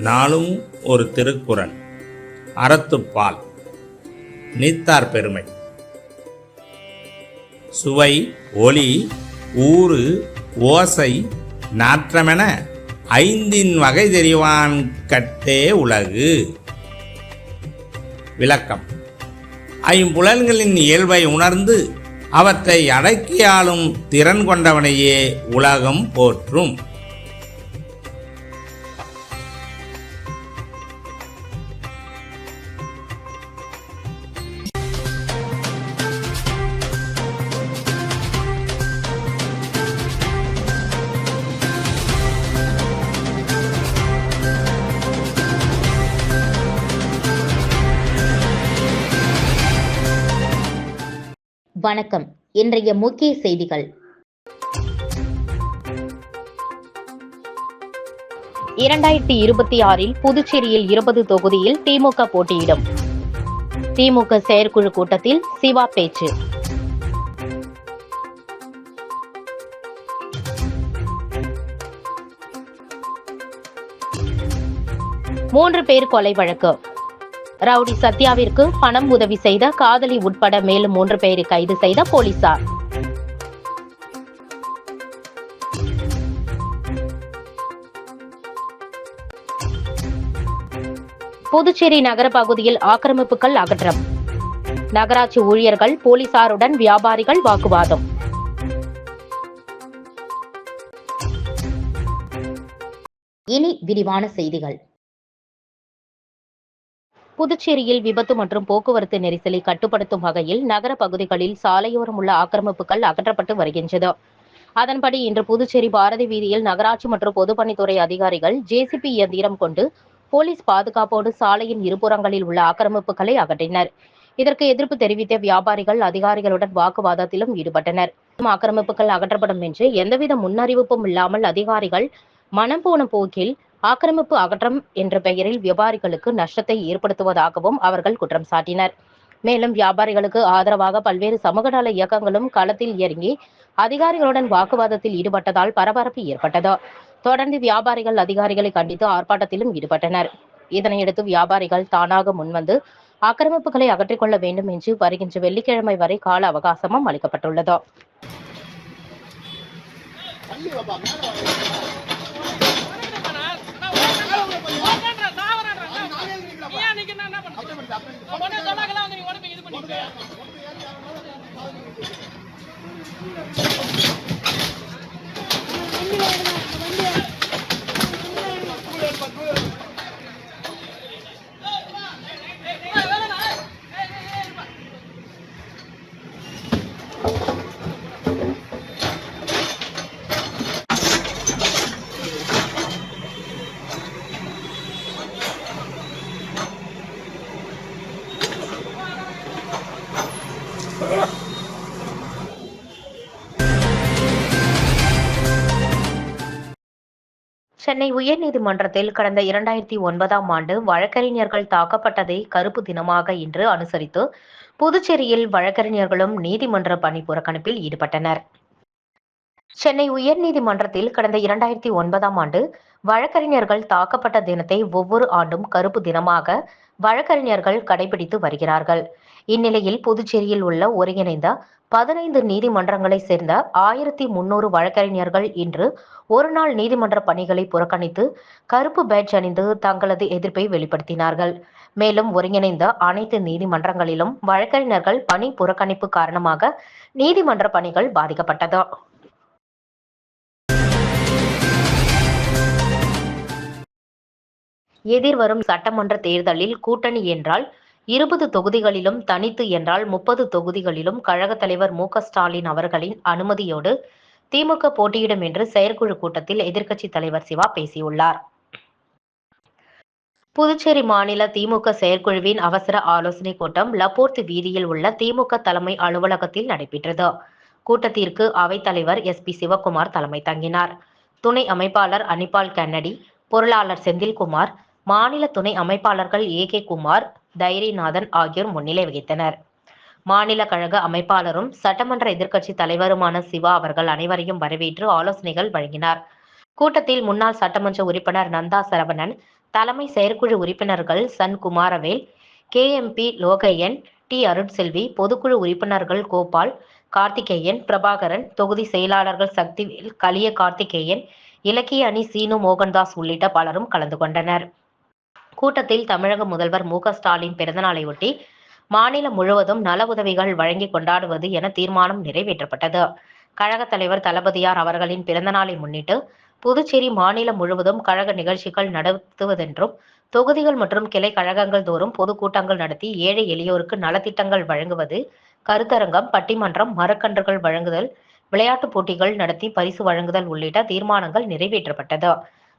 நாளும் ஒரு திருக்குறள். அறத்துப்பால் நீத்தார் பெருமை. சுவை ஒளி ஊறு ஓசை நாற்றமென ஐந்தின் வகை தெரிவான் கட்டே உலகு. விளக்கம். ஐம்புலன்களின் இயல்பை உணர்ந்து அவற்றை அடக்கியாளும் திறன் கொண்டவனையே உலகம் போற்றும். வணக்கம். இன்றைய முக்கிய செய்திகள். இரண்டாயிரத்தி இருபத்தி ஆறில் புதுச்சேரியில் இருபது தொகுதியில் திமுக போட்டியிடும். திமுக செயற்குழு கூட்டத்தில் சிவா பேச்சு. மூன்று பேர் கொலை வழக்கு. ரவுடி சத்யாவிற்கு பணம் உதவி செய்த காதலி உட்பட மேலும் மூன்று பேரை கைது செய்த போலீசார். புதுச்சேரி நகர பகுதியில் ஆக்கிரமிப்புகள் அகற்றம். நகராட்சி ஊழியர்கள் போலீசாருடன் வியாபாரிகள் வாக்குவாதம். இனி விரிவான செய்திகள். புதுச்சேரியில் விபத்து மற்றும் போக்குவரத்து நெரிசலை கட்டுப்படுத்தும் வகையில் நகர பகுதிகளில் சாலையோரம் உள்ள ஆக்கிரமிப்புகள் அகற்றப்பட்டு வருகின்றது. அதன்படி இன்று புதுச்சேரி பாரதி வீதியில் நகராட்சி மற்றும் பொதுப்பணித்துறை அதிகாரிகள் ஜேசிபி இயந்திரம் கொண்டு போலீஸ் பாதுகாப்போடு சாலையின் இருபுறங்களில் உள்ள ஆக்கிரமிப்புகளை அகற்றினர். இதற்கு எதிர்ப்பு தெரிவித்த வியாபாரிகள் அதிகாரிகளுடன் வாக்குவாதத்திலும் ஈடுபட்டனர். ஆக்கிரமிப்புகள் அகற்றப்படும் என்று எந்தவித முன்னறிவிப்பும் இல்லாமல் அதிகாரிகள் மனம் போன போக்கில் ஆக்கிரமிப்பு அகற்றம் என்ற பெயரில் வியாபாரிகளுக்கு நஷ்டத்தை ஏற்படுத்துவதாகவும் அவர்கள் குற்றம் சாட்டினர். மேலும் வியாபாரிகளுக்கு ஆதரவாக பல்வேறு சமூக நல இயக்கங்களும் களத்தில் இறங்கி அதிகாரிகளுடன் வாக்குவாதத்தில் ஈடுபட்டதால் பரபரப்பு ஏற்பட்டது. தொடர்ந்து வியாபாரிகள் அதிகாரிகளை கண்டித்து ஆர்ப்பாட்டத்திலும் ஈடுபட்டனர். இதனையடுத்து வியாபாரிகள் தானாக முன்வந்து ஆக்கிரமிப்புகளை அகற்றிக்கொள்ள வேண்டும் என்று வருகின்ற வெள்ளிக்கிழமை வரை கால அவகாசமும் அளிக்கப்பட்டுள்ளது. உடனே சொன்னாங்கலாம் வந்து நீங்க உடம்பு இது வண்டி சென்னை உயர்நீதிமன்றத்தில் கடந்த இரண்டாயிரத்தி ஒன்பதாம் ஆண்டு வழக்கறிஞர்கள் தாக்கப்பட்டதை கருப்பு தினமாக இன்று அனுசரித்து புதுச்சேரியில் வழக்கறிஞர்களும் நீதிமன்ற பணி புறக்கணிப்பில் ஈடுபட்டனர். சென்னை உயர்நீதிமன்றத்தில் கடந்த இரண்டாயிரத்தி ஒன்பதாம் ஆண்டு வழக்கறிஞர்கள் தாக்கப்பட்ட தினத்தை ஒவ்வொரு ஆண்டும் கருப்பு தினமாக வழக்கறிஞர்கள் கடைபிடித்து வருகிறார்கள். இந்நிலையில் புதுச்சேரியில் உள்ள ஒருங்கிணைந்த பதினைந்து நீதிமன்றங்களைச் சேர்ந்த ஆயிரத்தி முன்னூறு வழக்கறிஞர்கள் இன்று ஒருநாள் நீதிமன்ற பணிகளை புறக்கணித்து கருப்பு பேட்ஜ் அணிந்து தங்களது எதிர்ப்பை வெளிப்படுத்தினார்கள். மேலும் ஒருங்கிணைந்த அனைத்து நீதிமன்றங்களிலும் வழக்கறிஞர்கள் பணி புறக்கணிப்பு காரணமாக நீதிமன்ற பணிகள் பாதிக்கப்பட்டது. எதிர்வரும் சட்டமன்ற தேர்தலில் கூட்டணி என்றால் இருபது தொகுதிகளிலும் தனித்து என்றால் முப்பது தொகுதிகளிலும் கழகத் தலைவர் மு ஸ்டாலின் அவர்களின் அனுமதியோடு திமுக போட்டியிடும் என்று செயற்குழு கூட்டத்தில் எதிர்க்கட்சித் தலைவர் சிவா பேசியுள்ளார். புதுச்சேரி மாநில திமுக செயற்குழுவின் அவசர ஆலோசனைக் கூட்டம் லப்போர்த்து வீதியில் உள்ள திமுக தலைமை அலுவலகத்தில் நடைபெற்றது. கூட்டத்திற்கு அவைத்தலைவர் எஸ் பி சிவகுமார் தலைமை தங்கினார். துணை அமைப்பாளர் அனிபால் கன்னடி பொருளாளர் செந்தில்குமார் மாநில துணை அமைப்பாளர்கள் ஏ. கே. குமார் தைரியநாதன் ஆகியோர் முன்னிலை வகித்தனர். மாநில கழக அமைப்பாளரும் சட்டமன்ற எதிர்க்கட்சி தலைவருமான சிவா அவர்கள் அனைவரையும் வரவேற்று ஆலோசனைகள் வழங்கினார். கூட்டத்தில் முன்னாள் சட்டமன்ற உறுப்பினர் நந்தா சரவணன் தலைமை செயற்குழு உறுப்பினர்கள் சன் குமாரவேல் கேஎம்பி லோகையன் டி. அருட்செல்வி பொதுக்குழு உறுப்பினர்கள் கோபால் கார்த்திகேயன் பிரபாகரன் தொகுதி செயலாளர்கள் சக்திவேல் கலிய கார்த்திகேயன் இலக்கிய அணி சீனு மோகன்தாஸ் உள்ளிட்ட பலரும் கலந்து கொண்டனர். கூட்டத்தில் தமிழக முதல்வர் மு க ஸ்டாலின் பிறந்தநாளையொட்டி மாநிலம் முழுவதும் நல உதவிகள் வழங்கி கொண்டாடுவது என தீர்மானம் நிறைவேற்றப்பட்டது. கழக தலைவர் தளபதியார் அவர்களின் பிறந்தநாளை முன்னிட்டு புதுச்சேரி மாநிலம் முழுவதும் கழக நிகழ்ச்சிகள் நடத்துவதென்றும் தொகுதிகள் மற்றும் கிளை கழகங்கள் தோறும் பொதுக்கூட்டங்கள் நடத்தி ஏழை எளியோருக்கு நலத்திட்டங்கள் வழங்குவது கருத்தரங்கம் பட்டிமன்றம் மரக்கன்றுகள் வழங்குதல் விளையாட்டுப் போட்டிகள் நடத்தி பரிசு வழங்குதல் உள்ளிட்ட தீர்மானங்கள் நிறைவேற்றப்பட்டது.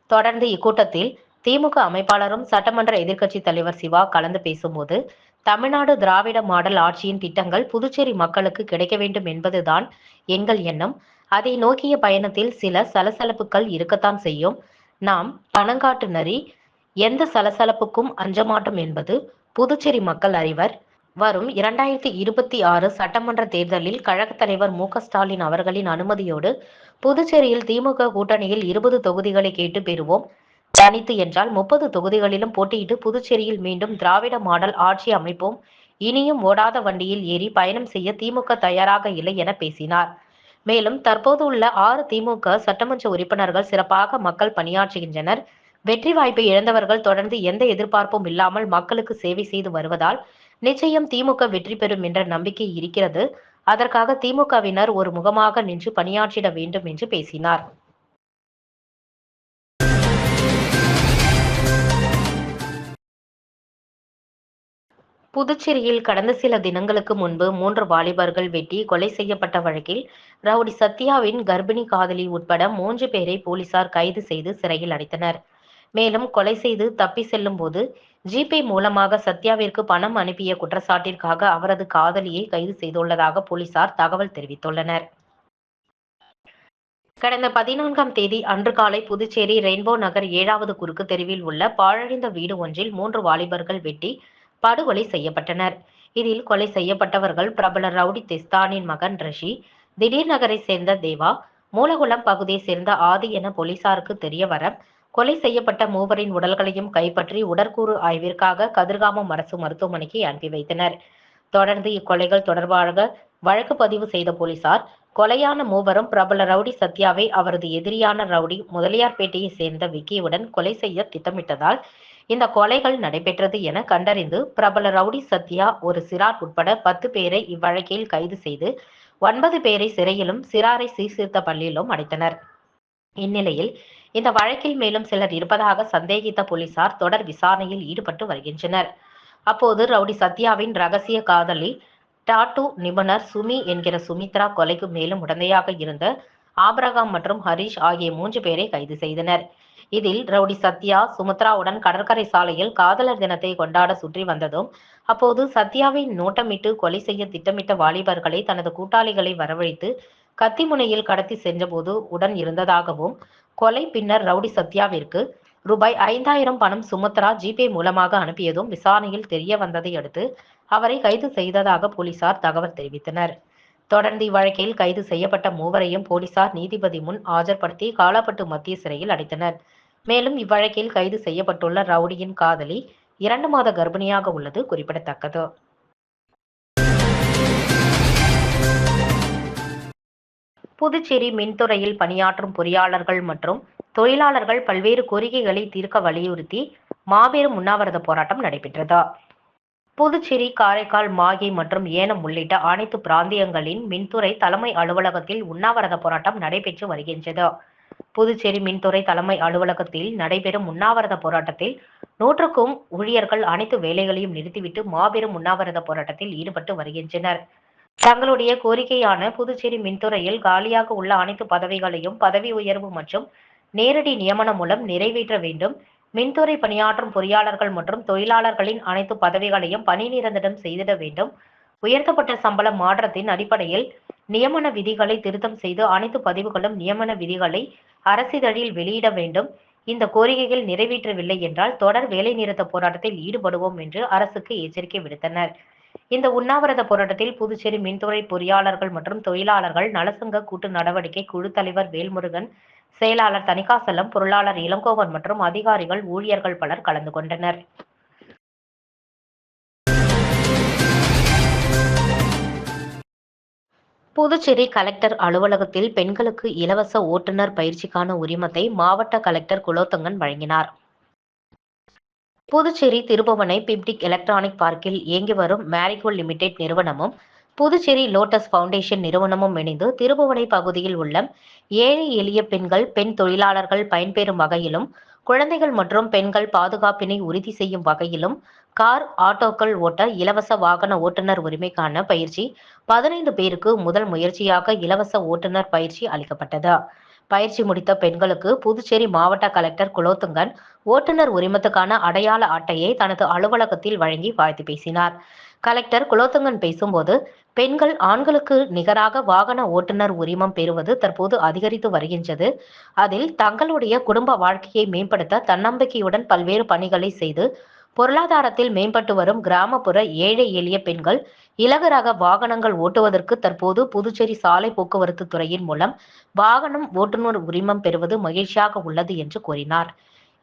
தொடர்ந்து இக்கூட்டத்தில் திமுக அமைப்பாளரும் சட்டமன்ற எதிர்க்கட்சி தலைவர் சிவா கலந்து பேசும்போது தமிழ்நாடு திராவிட மாடல் ஆட்சியின் திட்டங்கள் புதுச்சேரி மக்களுக்கு கிடைக்க வேண்டும் என்பதுதான் எங்கள் எண்ணம். அதை நோக்கிய பயணத்தில் சில சலசலப்புகள் இருக்கத்தான் செய்யும். நாம் பணங்காட்டு நரி எந்த சலசலப்புக்கும் அஞ்சமாட்டோம் என்பது புதுச்சேரி மக்கள் அறிவர். வரும் இரண்டாயிரத்தி இருபத்தி ஆறு சட்டமன்ற தேர்தலில் கழகத் தலைவர் மு ஸ்டாலின் அவர்களின் அனுமதியோடு புதுச்சேரியில் திமுக கூட்டணியில் இருபது தொகுதிகளை கேட்டு பெறுவோம். தனித்து என்றால் முப்பது தொகுதிகளிலும் போட்டியிட்டு புதுச்சேரியில் மீண்டும் திராவிட மாடல் ஆட்சி அமைப்போம். இனியும் ஓடாத வண்டியில் ஏறி பயணம் செய்ய திமுக தயாராக இல்லை என பேசினார். மேலும் தற்போது உள்ள ஆறு திமுக சட்டமன்ற உறுப்பினர்கள் சிறப்பாக மக்கள் பணியாற்றுகின்றனர். வெற்றி வாய்ப்பை இழந்தவர்கள் தொடர்ந்து எந்த எதிர்பார்ப்பும் இல்லாமல் மக்களுக்கு சேவை செய்து வருவதால் நிச்சயம் திமுக வெற்றி பெறும் என்ற நம்பிக்கை இருக்கிறது. அதற்காக திமுகவினர் ஒரு முகமாக நின்று பணியாற்றிட வேண்டும் என்று பேசினார். புதுச்சேரியில் கடந்த சில தினங்களுக்கு முன்பு மூன்று வாலிபர்கள் வெட்டி கொலை செய்யப்பட்ட வழக்கில் ரவுடி சத்யாவின் கர்ப்பிணி காதலி உட்பட மூன்று பேரை போலீசார் கைது செய்து சிறையில் அடைத்தனர். மேலும் கொலை செய்து தப்பி செல்லும் போது ஜிபே மூலமாக சத்யாவிற்கு பணம் அனுப்பிய குற்றச்சாட்டிற்காக அவரது காதலியை கைது செய்துள்ளதாக போலீசார் தகவல் தெரிவித்துள்ளனர். கடந்த பதினான்காம் தேதி அன்று காலை புதுச்சேரி ரெயின்போ நகர் ஏழாவது குறுக்கு தெருவில் உள்ள பாழடைந்த வீடு ஒன்றில் மூன்று வாலிபர்கள் வெட்டி படுகொலை செய்யப்பட்டனர். இதில் கொலை செய்யப்பட்டவர்கள் பிரபல ரவுடி தெஸ்தானின் மகன் ரிஷி திடீர் நகரை சேர்ந்த தேவா மூலகுளம் பகுதியை சேர்ந்த ஆதி என போலீசாருக்கு தெரிய வர கொலை செய்யப்பட்ட மூவரின் உடல்களையும் கைப்பற்றி உடற்கூறு ஆய்விற்காக கதிர்காமம் அரசு மருத்துவமனைக்கு அனுப்பி வைத்தனர். தொடர்ந்து இக்கொலைகள் தொடர்பாக வழக்கு பதிவு செய்த போலீசார் கொலையான மூவரும் பிரபல ரவுடி சத்யாவை அவரது எதிரியான ரவுடி முதலியார்பேட்டையை சேர்ந்த விக்கியுடன் கொலை செய்ய திட்டமிட்டதால் இந்த கொலைகள் நடைபெற்றது என கண்டறிந்து பிரபல ரவுடி சத்யா ஒரு சிறார் உட்பட பத்து பேரை இவ்வழக்கில் கைது செய்து ஒன்பது பேரை சிறையிலும் சிறாரை சீர்திருத்த பள்ளியிலும் அடைத்தனர். இந்நிலையில் இந்த வழக்கில் மேலும் சிலர் இருப்பதாக சந்தேகித்த போலீசார் தொடர் விசாரணையில் ஈடுபட்டு வருகின்றனர். அப்போது ரவுடி சத்யாவின் ரகசிய காதலி டாட்டூ நிபுணர் சுமி என்கிற சுமித்ரா கொலைக்கு மேலும் உடந்தையாக இருந்த ஆபரகாம் மற்றும் ஹரிஷ் ஆகிய மூன்று பேரை கைது செய்தனர். இதில் ரவுடி சத்யா சுமித்ராவுடன் கடற்கரை சாலையில் காதலர் தினத்தை கொண்டாட சுற்றி வந்ததும் அப்போது சத்யாவை நோட்டமிட்டு கொலை செய்ய திட்டமிட்ட வாலிபர்களை தனது கூட்டாளிகளை வரவழைத்து கத்திமுனையில் கடத்தி சென்றபோது உடன் இருந்ததாகவும் கொலை பின்னர் ரவுடி சத்யாவிற்கு ரூபாய் ஐந்தாயிரம் பணம் சுமித்ரா ஜிபே மூலமாக அனுப்பியதும் விசாரணையில் தெரிய வந்ததை அடுத்து அவரை கைது செய்ததாக போலீசார் தகவல் தெரிவித்தனர். தொடர்ந்து இவ்வழக்கில் கைது செய்யப்பட்ட மூவரையும் போலீசார் நீதிபதி முன் ஆஜர்படுத்தி காலாப்பட்டு மத்திய சிறையில் அடைத்தனர். மேலும் இவ்வழக்கில் கைது செய்யப்பட்டுள்ள ரவுடியின் காதலி இரண்டு மாத கர்ப்பிணியாக உள்ளது குறிப்பிடத்தக்கது. புதுச்சேரி மின்துறையில் பணியாற்றும் பொறியாளர்கள் மற்றும் தொழிலாளர்கள் பல்வேறு கோரிக்கைகளை தீர்க்க வலியுறுத்தி மாபெரும் உண்ணாவிரத போராட்டம் நடைபெற்றது. புதுச்சேரி காரைக்கால் மாகி மற்றும் ஏனம் உள்ளிட்ட அனைத்து பிராந்தியங்களின் மின்துறை தலைமை அலுவலகத்தில் உண்ணாவிரத போராட்டம் நடைபெற்று வருகின்றது. புதுச்சேரி மின்துறை தலைமை அலுவலகத்தில் நடைபெறும் உண்ணாவிரத போராட்டத்தில் நூற்றுக்கும் ஊழியர்கள் அனைத்து வேலைகளையும் நிறுத்திவிட்டு மாபெரும் உண்ணாவிரத போராட்டத்தில் ஈடுபட்டு வருகின்றனர். தங்களுடைய கோரிக்கையான புதுச்சேரி மின்துறையில் காலியாக உள்ள அனைத்து பதவிகளையும் பதவி உயர்வு மற்றும் நேரடி நியமனம் மூலம் நிறைவேற்ற வேண்டும். மின்துறை பணியாற்றும் பொறியாளர்கள் மற்றும் தொழிலாளர்களின் அனைத்து பதவிகளையும் பணி நிரந்தரம் செய்திட வேண்டும். உயர்த்தப்பட்ட சம்பள மாற்றத்தின் அடிப்படையில் நியமன விதிகளை திருத்தம் செய்து அனைத்து பதிவுகளும் நியமன விதிகளை அரசிதழில் வெளியிட வேண்டும். இந்த கோரிக்கைகள் நிறைவேற்றவில்லை என்றால் தொடர் வேலைநிறுத்த போராட்டத்தில் ஈடுபடுவோம் என்று அரசுக்கு எச்சரிக்கை விடுத்தனர். இந்த உண்ணாவிரத போராட்டத்தில் புதுச்சேரி மின்துறை பொறியாளர்கள் மற்றும் தொழிலாளர்கள் நலசங்க கூட்டு நடவடிக்கை குழு தலைவர் வேல்முருகன் செயலாளர் தணிகாசலம் பொருளாளர் இளங்கோவன் மற்றும் அதிகாரிகள் ஊழியர்கள் பலர் கலந்து கொண்டனர். புதுச்சேரி கலெக்டர் அலுவலகத்தில் பெண்களுக்கு இலவச ஓட்டுநர் பயிற்சிக்கான உரிமத்தை மாவட்ட கலெக்டர் குலோத்தங்கன் வழங்கினார். புதுச்சேரி திருபுவனை பிப்டிக் எலக்ட்ரானிக் பார்க்கில் இயங்கி வரும் மேரிகோல் லிமிடெட் நிறுவனமும் புதுச்சேரி லோட்டஸ் ஃபவுண்டேஷன் நிறுவனமும் இணைந்து திருபுவனை பகுதியில் உள்ள ஏழை எளிய பெண்கள் பெண் தொழிலாளர்கள் பயன்பெறும் வகையிலும் குழந்தைகள் மற்றும் பெண்கள் பாதுகாப்பினை உறுதி செய்யும் வகையிலும் கார் ஆட்டோக்கள் ஓட்ட இலவச வாகன ஓட்டுநர் உரிமைக்கான பயிற்சி. பதினைந்து பேருக்கு முதல் முயற்சியாக இலவச ஓட்டுநர் பயிற்சி அளிக்கப்பட்டது. பயிற்சி முடித்த பெண்களுக்கு புதுச்சேரி மாவட்ட கலெக்டர் குலோத்துங்கன் ஓட்டுநர் உரிமத்துக்கான அடையாள அட்டையை தனது அலுவலகத்தில் வழங்கி வாழ்த்து பேசினார். கலெக்டர் குலோத்துங்கன் பேசும்போது பெண்கள் ஆண்களுக்கு நிகராக வாகன ஓட்டுநர் உரிமம் பெறுவது தற்போது அதிகரித்து வருகின்றது. அதில் தங்களுடைய குடும்ப வாழ்க்கையை மேம்படுத்த தன்னம்பிக்கையுடன் பல்வேறு பணிகளை செய்து பொருளாதாரத்தில் மேம்பட்டு வரும் கிராமப்புற ஏழை எளிய பெண்கள் இலகுரக வாகனங்கள் ஓட்டுவதற்கு தற்போது புதுச்சேரி சாலை போக்குவரத்து துறையின் மூலம் வாகனம் ஓட்டுநர் உரிமம் பெறுவது மகிழ்ச்சியாக உள்ளது என்று கூறினார்.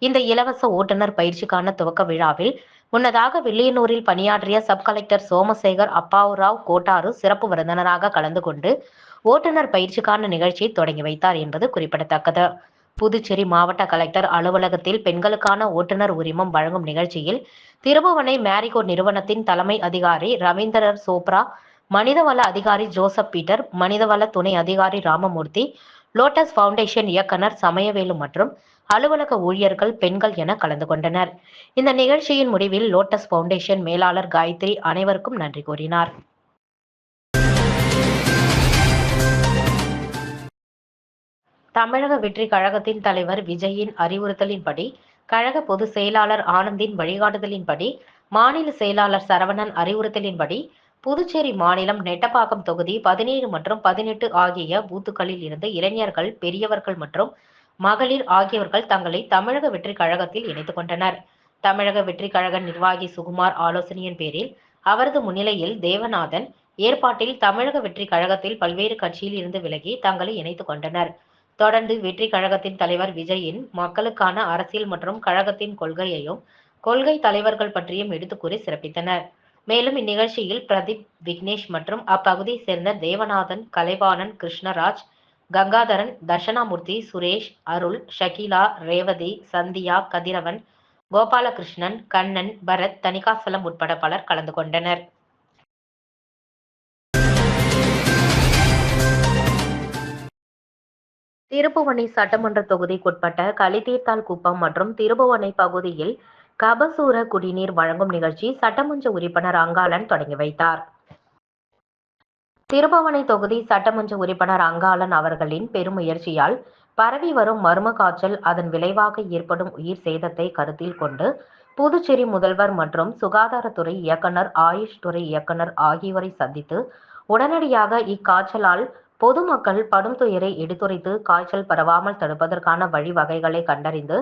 இந்த இலவச ஓட்டுநர் பயிற்சிக்கான துவக்க விழாவில் முன்னதாக வில்லியனூரில் பணியாற்றிய சப் கலெக்டர் சோமசேகர் அப்பாவுராவ் கோட்டாரு சிறப்பு விருந்தினராக கலந்து கொண்டு ஓட்டுநர் பயிற்சிக்கான நிகழ்ச்சியை தொடங்கி வைத்தார் என்பது குறிப்பிடத்தக்கது. புதுச்சேரி மாவட்ட கலெக்டர் அலுவலகத்தில் பெண்களுக்கான ஓட்டுநர் உரிமம் வழங்கும் நிகழ்ச்சியில் திருபுவனை மேரிகோ நிறுவனத்தின் தலைமை அதிகாரி ரவீந்திரர் சோப்ரா மனிதவள அதிகாரி ஜோசப் பீட்டர் மனிதவள துணை அதிகாரி ராமமூர்த்தி லோட்டஸ் ஃபவுண்டேஷன் இயக்குனர் சமயவேலு மற்றும் அலுவலக ஊழியர்கள் பெண்கள் என கலந்து கொண்டனர். இந்த நிகழ்ச்சியின் முடிவில் லோட்டஸ் ஃபவுண்டேஷன் மேலாளர் காயத்ரி அனைவருக்கும் நன்றி கூறினார். தமிழக வெற்றி கழகத்தின் தலைவர் விஜயின் அறிவுறுத்தலின்படி கழக பொதுச் செயலாளர் ஆனந்தின் வழிகாட்டுதலின்படி மாநில செயலாளர் சரவணன் அறிவுறுத்தலின்படி புதுச்சேரி மாநிலம் நெட்டப்பாக்கம் தொகுதி பதினேழு மற்றும் பதினெட்டு ஆகிய பூத்துக்களில் இருந்து இளைஞர்கள் பெரியவர்கள் மற்றும் மகளிர் ஆகியவர்கள் தங்களை தமிழக வெற்றி கழகத்தில் இணைத்துக் கொண்டனர். தமிழக வெற்றி கழக நிர்வாகி சுகுமார் ஆலோசனையின் பேரில் அவரது முன்னிலையில் தேவநாதன் ஏற்பாட்டில் தமிழக வெற்றி கழகத்தில் பல்வேறு கட்சியில் இருந்து விலகி தங்களை இணைத்துக் கொண்டனர். தொடர்ந்து வெற்றி கழகத்தின் தலைவர் விஜயின் மக்களுக்கான அரசியல் மற்றும் கழகத்தின் கொள்கையையும் கொள்கை தலைவர்கள் பற்றியும் எடுத்துக்கூறி சிறப்பித்தனர். மேலும் இந்நிகழ்ச்சியில் பிரதீப் விக்னேஷ் மற்றும் அப்பகுதியை சேர்ந்த தேவநாதன் கலைவாணன் கிருஷ்ணராஜ் கங்காதரன் தர்ஷனாமூர்த்தி சுரேஷ் அருள் ஷகிலா ரேவதி சந்தியா கதிரவன் கோபாலகிருஷ்ணன் கண்ணன் பரத் தணிகாசலம் உட்பட பலர் கலந்து கொண்டனர். திருப்புவனை சட்டமன்ற தொகுதிக்குட்பட்ட கலிதீர்த்தால் குப்பம் மற்றும் திருப்புவனை பகுதியில் கபசூர குடிநீர் வழங்கும் நிகழ்ச்சி சட்டமன்ற உறுப்பினர் அங்காளன் தொடங்கி வைத்தார். திருபுவனை தொகுதி சட்டமன்ற உறுப்பினர் அங்காளன் அவர்களின் பெருமுயற்சியால் பரவி வரும் மர்ம காய்ச்சல் அதன் விளைவாக ஏற்படும் உயிர் சேதத்தை கருத்தில் கொண்டு புதுச்சேரி முதல்வர் மற்றும் சுகாதாரத்துறை இயக்குனர் ஆயுஷ் துறை இயக்குனர் ஆகியோரை சந்தித்து உடனடியாக இக்காய்ச்சலால் பொதுமக்கள் படும் துயரை எடுத்துரைத்து காய்ச்சல் பரவாமல் தடுப்பதற்கான வழிவகைகளை கண்டறிந்து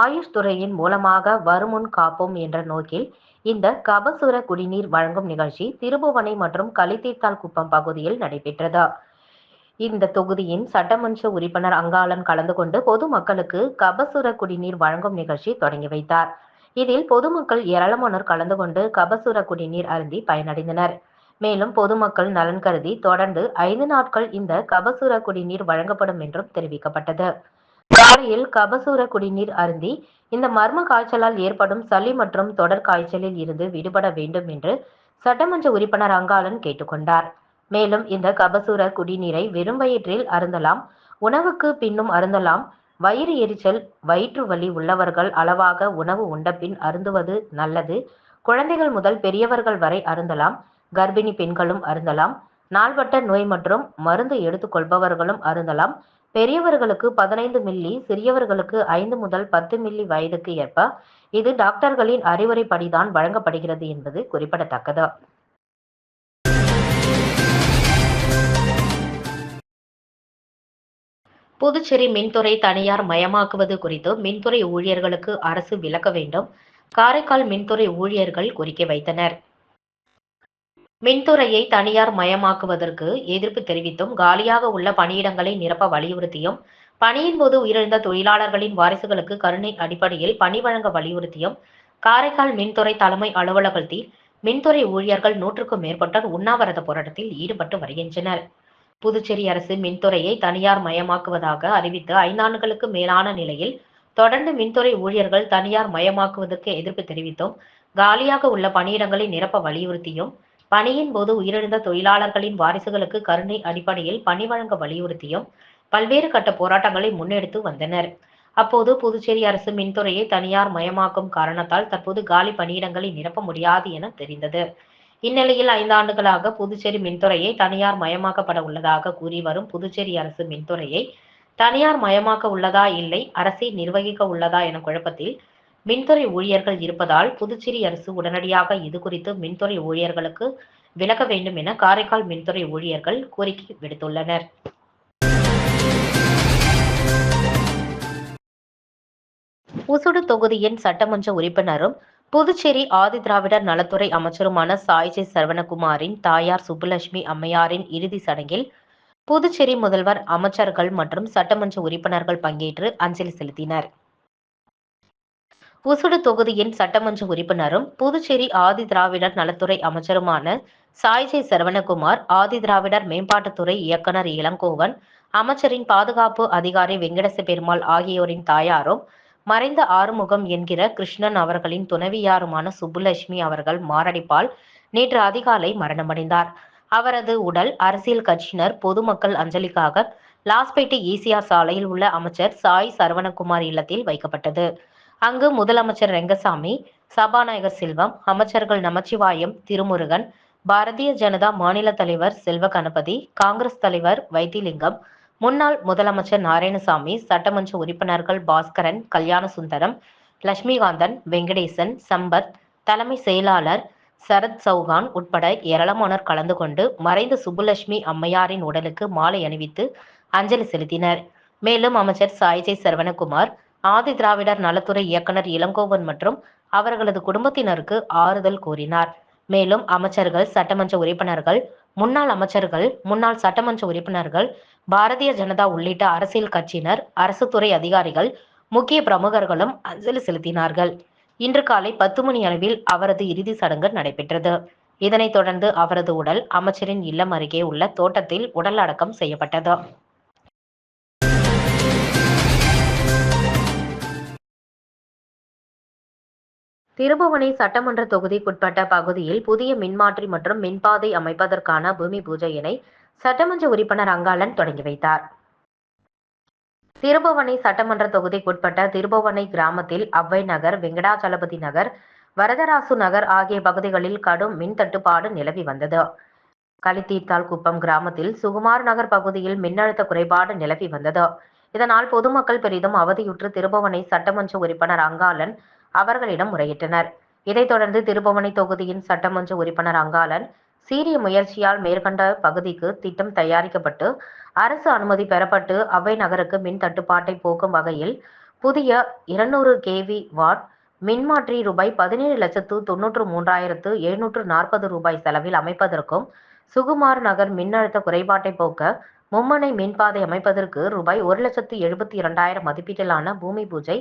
ஆயுஷ் துறையின் மூலமாக வருமுன் காப்போம் என்ற நோக்கில் இந்த கபசுர குடிநீர் வழங்கும் நிகழ்ச்சி திருபுவனை மற்றும் கலித்தீர்த்தால் குப்பம் பகுதியில் நடைபெற்றது. இந்த தொகுதியின் சட்டமன்ற உறுப்பினர் அங்காளன் கலந்து கொண்டு பொதுமக்களுக்கு கபசுர குடிநீர் வழங்கும் நிகழ்ச்சி தொடங்கி வைத்தார். இதில் பொதுமக்கள் ஏராளமானோர் கலந்து கொண்டு கபசுர குடிநீர் அருந்தி பயனடைந்தனர். மேலும் பொதுமக்கள் நலன் கருதி தொடர்ந்து ஐந்து நாட்கள் இந்த கபசுர குடிநீர் வழங்கப்படும் என்றும் தெரிவிக்கப்பட்டது. காலையில் கபசூர குடிநீர் அருந்தி இந்த மர்ம காய்ச்சலால் ஏற்படும் சளி மற்றும் தொடர் காய்ச்சலில் இருந்து விடுபட வேண்டும் என்று சட்டமன்ற உறுப்பினர் அங்காளன் கேட்டுக்கொண்டார். மேலும் இந்த கபசூர குடிநீரை வெறும் வயிற்றில் அருந்தலாம் உணவுக்கு பின்னும் அருந்தலாம் வயிறு எரிச்சல் வயிற்று வலி உள்ளவர்கள் அளவாக உணவு உண்ட பின் அருந்துவது நல்லது. குழந்தைகள் முதல் பெரியவர்கள் வரை அருந்தலாம் கர்ப்பிணி பெண்களும் அருந்தலாம். நாள்பட்ட நோய் மற்றும் மருந்து எடுத்துக்கொள்பவர்களும் அருந்தலாம். பெரியவர்களுக்கு பதினைந்து மில்லி சிறியவர்களுக்கு ஐந்து முதல் பத்து மில்லி வயதுக்கு ஏற்ப இது டாக்டர்களின் அறிவுரைப்படிதான் வழங்கப்படுகிறது என்பது குறிப்பிடத்தக்கது. புதுச்சேரி மின்துறை தனியார் மயமாக்குவது குறித்து மின்துறை ஊழியர்களுக்கு அரசு விளக்க வேண்டும். காரைக்கால் மின்துறை ஊழியர்கள் கோரிக்கை வைத்தனர். மின்துறையை தனியார் மயமாக்குவதற்கு எதிர்ப்பு தெரிவித்தும் காலியாக உள்ள பணியிடங்களை நிரப்ப வலியுறுத்தியும் பணியின் போது உயிரிழந்த தொழிலாளர்களின் வாரிசுகளுக்கு கருணை அடிப்படையில் பணி வழங்க வலியுறுத்தியும் காரைக்கால் மின்துறை தலைமை அலுவலகத்தில் மின்துறை ஊழியர்கள் நூற்றுக்கும் மேற்பட்டோர் உண்ணாவிரத போராட்டத்தில் ஈடுபட்டு வருகின்றனர். புதுச்சேரி அரசு மின்துறையை தனியார் மயமாக்குவதாக அறிவித்து ஐந்தாண்டுகளுக்கு மேலான நிலையில் தொடர்ந்து மின்துறை ஊழியர்கள் தனியார் மயமாக்குவதற்கு எதிர்ப்பு தெரிவித்தும் காலியாக உள்ள பணியிடங்களை நிரப்ப வலியுறுத்தியும் பணியின் போது உயிரிழந்த தொழிலாளர்களின் வாரிசுகளுக்கு கருணை அடிப்படையில் பணி வழங்க வலியுறுத்தியும் பல்வேறு கட்ட போராட்டங்களை முன்னெடுத்து வந்தனர். அப்போது புதுச்சேரி அரசு மின்துறையை தனியார் மயமாக்கும் காரணத்தால் தற்போது காலி பணியிடங்களை நிரப்ப முடியாது என தெரிந்தது. இந்நிலையில் ஐந்தாண்டுகளாக புதுச்சேரி மின்துறையை தனியார் மயமாக்கப்பட உள்ளதாக கூறி வரும் புதுச்சேரி அரசு மின்துறையை தனியார் மயமாக்க உள்ளதா இல்லை அரசை நிர்வகிக்க உள்ளதா என குழப்பத்தில் மின்துறை ஊழியர்கள் இருப்பதால் புதுச்சேரி அரசு உடனடியாக இது குறித்து மின்துறை ஊழியர்களுக்கு விலக வேண்டும் என காரைக்கால் மின்துறை ஊழியர்கள் கோரிக்கை விடுத்துள்ளனர். உசுடு தொகுதியின் சட்டமன்ற உறுப்பினரும் புதுச்சேரி ஆதிதிராவிடர் நலத்துறை அமைச்சருமான சாய்ஜி சரவணகுமாரின் தாயார் சுப்புலட்சுமி அம்மையாரின் இறுதி சடங்கில் புதுச்சேரி முதல்வர் அமைச்சர்கள் மற்றும் சட்டமன்ற உறுப்பினர்கள் பங்கேற்று அஞ்சலி செலுத்தினர். உசுடு தொகுதியின் சட்டமன்ற உறுப்பினரும் புதுச்சேரி ஆதிதிராவிடர் நலத்துறை அமைச்சருமான சாய்ஜி சரவணகுமார் ஆதிதிராவிடர் மேம்பாட்டுத்துறை இயக்குனர் இளங்கோவன் அமைச்சரின் பாதுகாப்பு அதிகாரி வெங்கடச பெருமாள் ஆகியோரின் தாயாரும் மறைந்த ஆறுமுகம் என்கிற கிருஷ்ணன் அவர்களின் துணைவியாருமான சுப்புலட்சுமி அவர்கள் மாரடைப்பால் நேற்று அதிகாலை மரணமடைந்தார். அவரது உடல் அரசியல் கட்சியினர் பொதுமக்கள் அஞ்சலிக்காக லாஸ்பேட்டை ஈசியா சாலையில் உள்ள அமைச்சர் சாய் சரவணகுமார் இல்லத்தில் வைக்கப்பட்டது. அங்கு முதலமைச்சர் ரெங்கசாமி சபாநாயகர் செல்வம் அமைச்சர்கள் நமச்சிவாயம் திருமுருகன் பாரதிய ஜனதா மாநில தலைவர் செல்வ கணபதி காங்கிரஸ் தலைவர் வைத்திலிங்கம் முன்னாள் முதலமைச்சர் நாராயணசாமி சட்டமன்ற உறுப்பினர்கள் பாஸ்கரன் கல்யாண சுந்தரம் லட்சுமிகாந்தன் வெங்கடேசன் சம்பத் தலைமை செயலாளர் சரத் சௌகான் உட்பட ஏராளமானோர் கலந்து கொண்டு மறைந்த சுப்புலட்சுமி அம்மையாரின் உடலுக்கு மாலை அணிவித்து அஞ்சலி செலுத்தினர். மேலும் அமைச்சர் சாய்ஜை சரவணகுமார் ஆதி திராவிடர் நலத்துறை இயக்குனர் இளங்கோவன் மற்றும் அவர்களது குடும்பத்தினருக்கு ஆறுதல் கூறினார். மேலும் அமைச்சர்கள் சட்டமன்ற உறுப்பினர்கள் முன்னாள் அமைச்சர்கள் முன்னாள் சட்டமன்ற உறுப்பினர்கள் பாரதிய ஜனதா உள்ளிட்ட அரசியல் கட்சியினர் அரசு துறை அதிகாரிகள் முக்கிய பிரமுகர்களும் அஞ்சலி செலுத்தினார்கள். இன்று காலை பத்து மணி அளவில் அவரது இறுதி சடங்கு நடைபெற்றது. இதனைத் தொடர்ந்து அவரது உடல் அமைச்சரின் இல்லம் அருகே உள்ள தோட்டத்தில் உடல் அடக்கம் செய்யப்பட்டது. திருபுவனை சட்டமன்ற தொகுதிக்குட்பட்ட பகுதியில் புதிய மின்மாற்றி மற்றும் மின்பாதை அமைப்பதற்கான பூமி பூஜையினை சட்டமன்ற உறுப்பினர் அங்காளன் தொடங்கி வைத்தார். திருபுவனை சட்டமன்ற தொகுதிக்குட்பட்ட திருபுவனை கிராமத்தில் அவ்வை நகர் வெங்கடாச்சலபதி நகர் வரதராசு நகர் ஆகிய பகுதிகளில் கடும் மின் தட்டுப்பாடு நிலவி வந்தது. களித்தீர்த்தால் குப்பம் கிராமத்தில் சுகுமார் நகர் பகுதியில் மின்னழுத்த குறைபாடு நிலவி வந்தது. இதனால் பொதுமக்கள் பெரிதும் அவதியுற்று திருபுவனை சட்டமன்ற உறுப்பினர் அங்காளன் அவர்களிடம் முறையிட்டனர். இதைத் தொடர்ந்து திருபுவனை தொகுதியின் சட்டமன்ற உறுப்பினர் அங்காளன் சீரிய முயற்சியால் மேற்கண்ட பகுதிக்கு திட்டம் தயாரிக்கப்பட்டு அரசு அனுமதி பெறப்பட்டு அவை நகருக்கு மின் தட்டுப்பாட்டை போக்கும் வகையில் புதிய இருநூறு கேவி வாட் மின்மாற்றி ரூபாய் பதினேழு லட்சத்து தொன்னூற்று மூன்றாயிரத்து எழுநூற்று நாற்பது ரூபாய் செலவில் அமைப்பதற்கும் சுகுமார் நகர் மின்னழுத்த குறைபாட்டை போக்க மும்மனை மின்பாதை அமைப்பதற்கு ரூபாய் ஒரு லட்சத்து எழுபத்தி இரண்டாயிரம் மதிப்பீட்டிலான பூமி பூஜை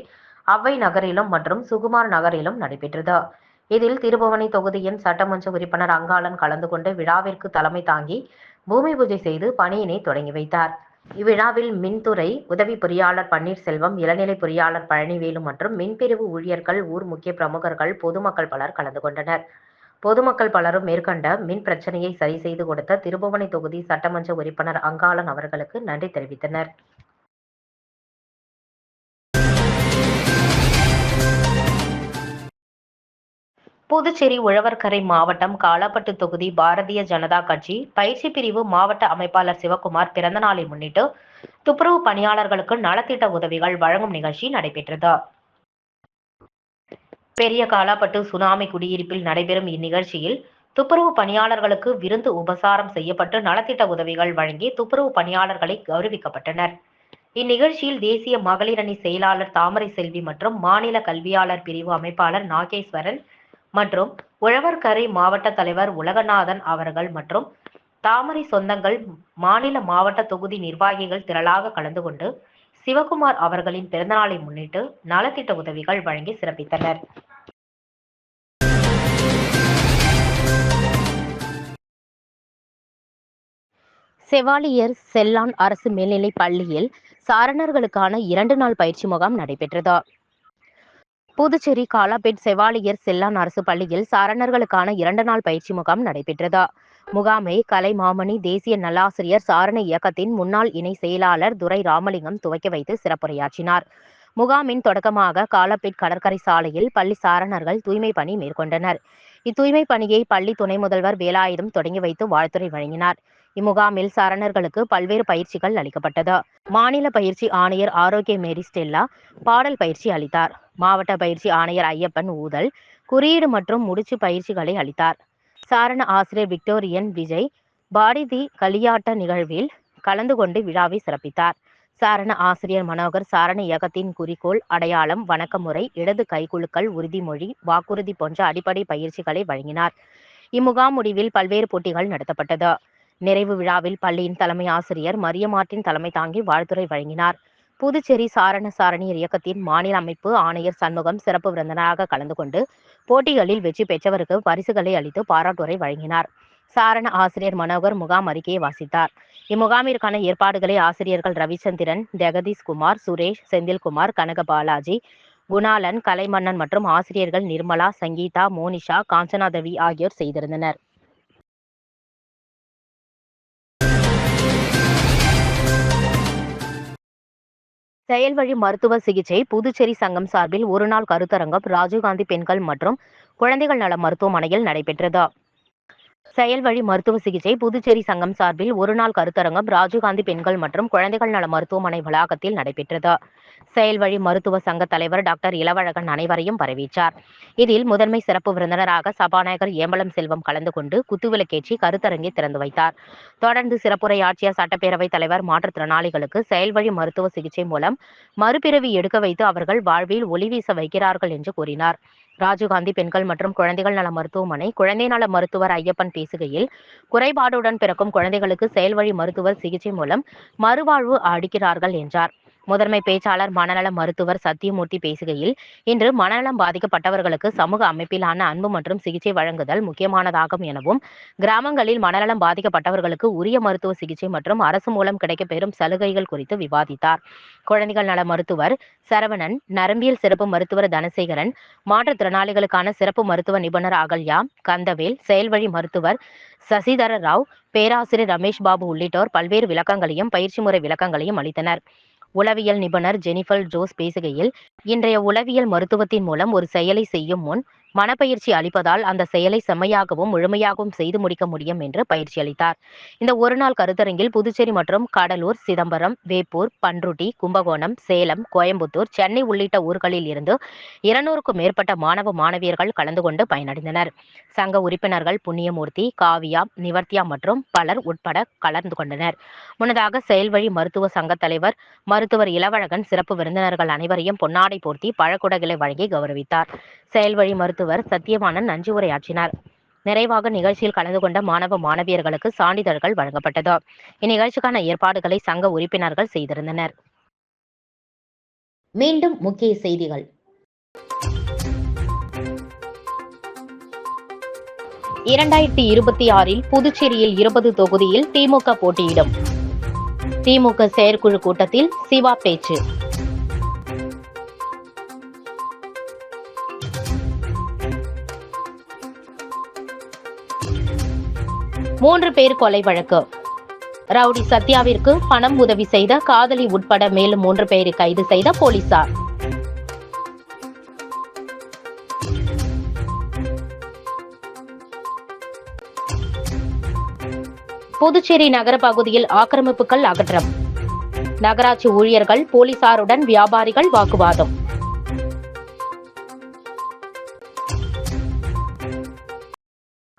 அவ்வை நகரிலும் மற்றும் சுகுமார் நகரிலும் நடைபெற்றது. இதில் திருபுவனை தொகுதியின் சட்டமன்ற உறுப்பினர் அங்காளன் கலந்து கொண்டு விழாவிற்கு தலைமை தாங்கி பூமி பூஜை செய்து பணியினை தொடங்கி வைத்தார். இவ்விழாவில் மின்துறை உதவி பொறியாளர் பன்னீர்செல்வம் இளநிலை பொறியாளர் பழனிவேலு மற்றும் மின்பிரிவு ஊழியர்கள் ஊர் முக்கிய பிரமுகர்கள் பொதுமக்கள் பலர் கலந்து கொண்டனர். பொதுமக்கள் பலரும் மேற்கண்ட மின் பிரச்சனையை சரி செய்து கொடுத்த திருபுவனை தொகுதி சட்டமன்ற உறுப்பினர் அங்காளன் அவர்களுக்கு நன்றி தெரிவித்தனர். புதுச்சேரி உழவர்கரை மாவட்டம் காலாப்பட்டு தொகுதி பாரதிய ஜனதா கட்சி பயிற்சி பிரிவு மாவட்ட அமைப்பாளர் சிவகுமார் பிறந்த நாளை முன்னிட்டு துப்புரவு பணியாளர்களுக்கு நலத்திட்ட உதவிகள் வழங்கும் நிகழ்ச்சி நடைபெற்றது. பெரிய காலாப்பட்டு சுனாமி குடியிருப்பில் நடைபெறும் இந்நிகழ்ச்சியில் துப்புரவு பணியாளர்களுக்கு விருந்து உபசாரம் செய்யப்பட்டு நலத்திட்ட உதவிகள் வழங்கி துப்புரவு பணியாளர்களை கௌரவிக்கப்பட்டனர். இந்நிகழ்ச்சியில் தேசிய மகளிர் அணி செயலாளர் தாமரை செல்வி மற்றும் மாநில கல்வியாளர் பிரிவு அமைப்பாளர் நாகேஸ்வரன் மற்றும் உழவர்கரை மாவட்ட தலைவர் உலகநாதன் அவர்கள் மற்றும் தாமரை சொந்தங்கள் மாநில மாவட்ட தொகுதி நிர்வாகிகள் திரளாக கலந்து கொண்டு சிவகுமார் அவர்களின் பிறந்தநாளை முன்னிட்டு நலத்திட்ட உதவிகள் வழங்கி சிறப்பித்தனர். செவாலியர் செல்லான் அரசு மேல்நிலைப் பள்ளியில் சாரணர்களுக்கான இரண்டு நாள் பயிற்சி முகாம் நடைபெற்றது. புதுச்சேரி காலாபேட் செவாலியர் செல்லான் அரசு பள்ளியில் சாரணர்களுக்கான இரண்டு நாள் பயிற்சி முகாம் நடைபெற்றது. முகாமை கலை மாமணி தேசிய நல்லாசிரியர் சாரண இயக்கத்தின் முன்னாள் இணை செயலாளர் துரை ராமலிங்கம் துவக்கி வைத்து சிறப்புரையாற்றினார். முகாமின் தொடக்கமாக காலப்பேட் கடற்கரை சாலையில் பள்ளி சாரணர்கள் தூய்மை பணி மேற்கொண்டனர். இத்தூய்மை பணியை பள்ளி துணை முதல்வர் வேலாயுதம் தொடங்கி வைத்து வாழ்த்துரை வழங்கினார். இம்முகாமில் சரணர்களுக்கு பல்வேறு பயிற்சிகள் அளிக்கப்பட்டது. மாநில பயிற்சி ஆணையர் ஆரோக்கிய மேரி ஸ்டெல்லா பாடல் பயிற்சி அளித்தார். மாவட்ட பயிற்சி ஆணையர் ஐயப்பன் ஊதல் குறியீடு மற்றும் முடிச்சு பயிற்சிகளை அளித்தார். சாரண ஆசிரியர் விக்டோரியன் விஜய் பாரதி களியாட்ட நிகழ்வில் கலந்து கொண்டு விழாவை சிறப்பித்தார். சாரண ஆசிரியர் மனோகர் சாரண இயக்கத்தின் குறிக்கோள் அடையாளம் வணக்கமுறை இடது கைகுழுக்கள் உறுதிமொழி வாக்குறுதி போன்ற அடிப்படை பயிற்சிகளை வழங்கினார். இம்முகாம் முடிவில் பல்வேறு போட்டிகள் நடத்தப்பட்டது. நிறைவு விழாவில் பள்ளியின் தலைமை ஆசிரியர் மரியமாட்டின் தலைமை தாங்கி வாழ்த்துரை வழங்கினார். புதுச்சேரி சாரண சாரணியர் இயக்கத்தின் மாநில அமைப்பு ஆணையர் சண்முகம் சிறப்பு விருந்தினராக கலந்து கொண்டு போட்டிகளில் வெற்றி பெற்றவருக்கு பரிசுகளை அளித்து பாராட்டுரை வழங்கினார். சாரண ஆசிரியர் மனோகர் முகாம் அறிக்கையை வாசித்தார். இம்முகாமிற்கான ஏற்பாடுகளை ஆசிரியர்கள் ரவிச்சந்திரன் ஜெகதீஷ் குமார் சுரேஷ் செந்தில்குமார் கனக பாலாஜி குணாலன் கலைமன்னன் மற்றும் ஆசிரியர்கள் நிர்மலா சங்கீதா மோனிஷா காஞ்சனாதேவி ஆகியோர் செய்திருந்தனர். செயல்வழி மருத்துவ சிகிச்சை புதுச்சேரி சங்கம் சார்பில் ஒருநாள் கருத்தரங்கம் ராஜீவ்காந்தி பெண்கள் மற்றும் குழந்தைகள் நல மருத்துவமனையில் நடைபெற்றது. செயல்வழி மருத்துவ சிகிச்சை புதுச்சேரி சங்கம் சார்பில் ஒருநாள் கருத்தரங்கம் ராஜீவ்காந்தி பெண்கள் மற்றும் குழந்தைகள் நல மருத்துவமனை வளாகத்தில் நடைபெற்றது. செயல்வழி மருத்துவ சங்க தலைவர் டாக்டர் இளவழகன் அனைவரையும் வரவேற்றார். இதில் முதன்மை சிறப்பு விருந்தினராக சபாநாயகர் ஏம்பலம் செல்வம் கலந்து கொண்டு குத்துவிளக்கேற்றி கருத்தரங்கை திறந்து வைத்தார். தொடர்ந்து சிறப்புரையாற்றிய சட்டப்பேரவைத் தலைவர் மாற்றுத்திறனாளிகளுக்கு செயல்வழி மருத்துவ சிகிச்சை மூலம் மறுபிறவி எடுக்க வைத்து அவர்கள் வாழ்வில் ஒளி வீச வைக்கிறார்கள் என்று கூறினார். ராஜீவ்காந்தி பெண்கள் மற்றும் குழந்தைகள் நல மருத்துவமனை குழந்தை நல மருத்துவர் ஐயப்பன் பேசுகையில் குறைபாடுடன் பிறக்கும் குழந்தைகளுக்கு செயல்வழி மருத்துவர் சிகிச்சை மூலம் மறுவாழ்வு அளிக்கிறார்கள் என்றார். முதன்மை பேச்சாளர் மனநல மருத்துவர் சத்தியமூர்த்தி பேசுகையில் இன்று மனநலம் பாதிக்கப்பட்டவர்களுக்கு சமூக அமைப்பிலான அன்பு மற்றும் சிகிச்சை வழங்குதல் முக்கியமானதாகும் எனவும் கிராமங்களில் மனநலம் பாதிக்கப்பட்டவர்களுக்கு உரிய மருத்துவ சிகிச்சை மற்றும் அரசு மூலம் கிடைக்கப்பெறும் சலுகைகள் குறித்து விவாதித்தார். குழந்தைகள் நல மருத்துவர் சரவணன் நரம்பியல் சிறப்பு மருத்துவர் தனசேகரன் மாற்றுத்திறனாளிகளுக்கான சிறப்பு மருத்துவ நிபுணர் அகல்யா கந்தவேல் செயல்வழி மருத்துவர் சசிதர ராவ் பேராசிரியர் ரமேஷ் பாபு உள்ளிட்டோர் பல்வேறு விளக்கங்களையும் பயிற்சி முறை விளக்கங்களையும் அளித்தனர். உளவியல் நிபுணர் ஜெனிஃபர் ஜோஸ் பேசுகையில் இன்றைய உளவியல் மருத்துவத்தின் மூலம் ஒரு செயலை செய்யும் முன் மனப்பயிற்சி அளிப்பதால் அந்த செயலை செம்மையாகவும் முழுமையாகவும் செய்து முடிக்க முடியும் என்று பயிற்சி அளித்தார். இந்த ஒருநாள் கருத்தரங்கில் புதுச்சேரி மற்றும் கடலூர் சிதம்பரம் வேப்பூர் பன்ருட்டி கும்பகோணம் சேலம் கோயம்புத்தூர் சென்னை உள்ளிட்ட ஊர்களில் இருந்து இருநூறுக்கும் மேற்பட்ட மாணவ மாணவியர்கள் கலந்து கொண்டு பயனடைந்தனர். சங்க உறுப்பினர்கள் புண்ணியமூர்த்தி காவியா நிவர்த்தியா மற்றும் பலர் உட்பட கலந்து கொண்டனர். முன்னதாக செயல்வழி மருத்துவ சங்க தலைவர் மருத்துவர் இளவழகன் சிறப்பு விருந்தினர்கள் அனைவரையும் பொன்னாடை போர்த்தி பழக்குடைகளை வழங்கி கௌரவித்தார். செயல்வழி மருத்துவர் சத்தியவாணன் நன்றி உரையாற்றினார். நிறைவாக நிகழ்ச்சியில் கலந்து கொண்ட மாணவ மாணவியர்களுக்கு சான்றிதழ்கள் வழங்கப்பட்டது. இந்நிகழ்ச்சிக்கான ஏற்பாடுகளை சங்க உறுப்பினர்கள் செய்திருந்தனர். மீண்டும் முக்கிய செய்திகள். இரண்டாயிரத்தி இருபத்தி ஆறில் புதுச்சேரியில் இருபது தொகுதியில் திமுக போட்டியிடும். திமுக செயற்குழு கூட்டத்தில் சிவா பேச்சு. மூன்று பேர் கொலை வழக்கு. ரவுடி சத்யாவிற்கு பணம் உதவி செய்த காதலி உட்பட மேலும் மூன்று பேரை கைது செய்த போலீசார். புதுச்சேரி நகர பகுதியில் ஆக்கிரமிப்புகள் அகற்றம். நகராட்சி ஊழியர்கள் போலீசாருடன் வியாபாரிகள் வாக்குவாதம்.